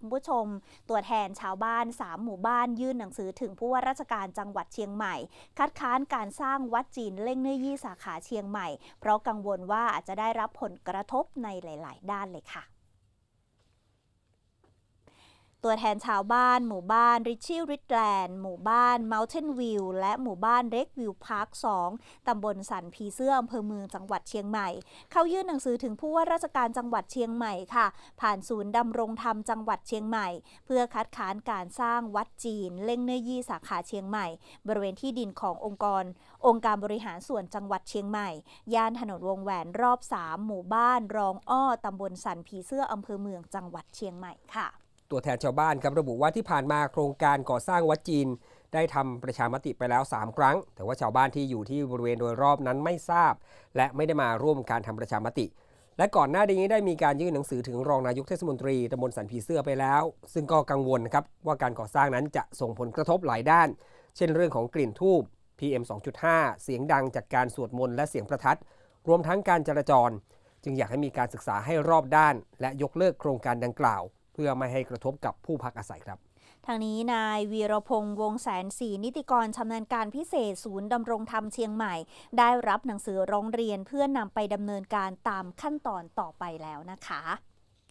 คุณผู้ชมตัวแทนชาวบ้าน 3 หมู่บ้านยื่นหนังสือถึงผู้ว่าราชการจังหวัดเชียงใหม่ คัดค้านการสร้างวัดจีนเล่งเนื้อยี่สาขาเชียงใหม่ เพราะกังวลว่าอาจจะได้รับผลกระทบในหลาย ๆ ด้านเลยค่ะ ตัวแทนชาวบ้านหมู่บ้านริชชี่ริดแลนด์หมู่บ้าน Mountain View และหมู่บ้านเร็กวิวพาร์ค 2 ตำบลสันผีเสื้ออำเภอเมืองจังหวัดเชียงใหม่ เขายื่นหนังสือถึงผู้ว่าราชการจังหวัดเชียงใหม่ค่ะ ผ่านศูนย์ดำรงธรรมจังหวัดเชียงใหม่ เพื่อคัดค้านการสร้างวัดจีน เล่งเนื้อยี่สาขาเชียงใหม่ บริเวณที่ดินขององค์กร องค์การบริหารส่วนจังหวัดเชียงใหม่ ย่านถนนวงแหวนรอบ 3 หมู่บ้านรองอ้อตำบลสันผีเสื้ออำเภอเมืองจังหวัดเชียงใหม่ค่ะ ตัวแทนชาวบ้านครับระบุว่าที่ผ่านมาโครงการก่อสร้างวัดจีน ได้ทำประชามติไปแล้ว 3 ครั้ง แต่ว่าชาวบ้านที่อยู่ที่บริเวณโดยรอบนั้นไม่ทราบ และไม่ได้มาร่วมการทำประชามติ และก่อนหน้านี้ได้มีการยื่นหนังสือถึงรองนายกเทศมนตรีตำบลสันผีเสื้อไปแล้ว ซึ่งก็กังวลครับว่าการก่อสร้างนั้นจะส่งผลกระทบหลายด้าน เช่นเรื่องของกลิ่นทูบ PM 2.5 เสียงดังจากการสวดมนต์และเสียงประทัด รวมทั้งการจราจร จึงอยากให้มีการศึกษาให้รอบด้าน และยกเลิกโครงการดังกล่าว พื่อไม่ให้กระทบกับผู้พักอาศัยครับทางนี้นายวีรพงษ์วงแสนศรีนิติกรชำนาญการพิเศษศูนย์ดำรงธรรมเชียงใหม่ ได้รับหนังสือร้องเรียนเพื่อนำไปดำเนินการตามขั้นตอนต่อไปแล้วนะคะ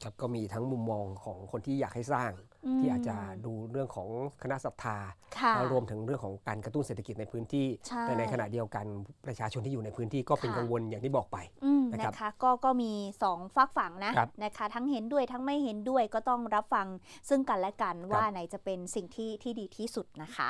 ครับก็มีทั้งมุมมองของคนที่อยากให้สร้างมที่อาจจะดูเรื่องของคณะศรัทธาค่ะแล้วรวมถึงเรื่องของการกระตุ้นเศรษฐกิจในพื้นที่ใช่แต่ในขณะเดียวกันประชาชนที่อยู่ในพื้นที่ก็เป็นค่ะกังวลอย่างที่บอกไปอืม นะครับนะคะก็ก็มีสองฝากฝั่งนะครับนะคะ ทั้งเห็นด้วยทั้งไม่เห็นด้วยก็ต้องรับฟังซึ่งกันและกันว่าไหนจะเป็นสิ่งที่ที่ดีที่สุดนะคะ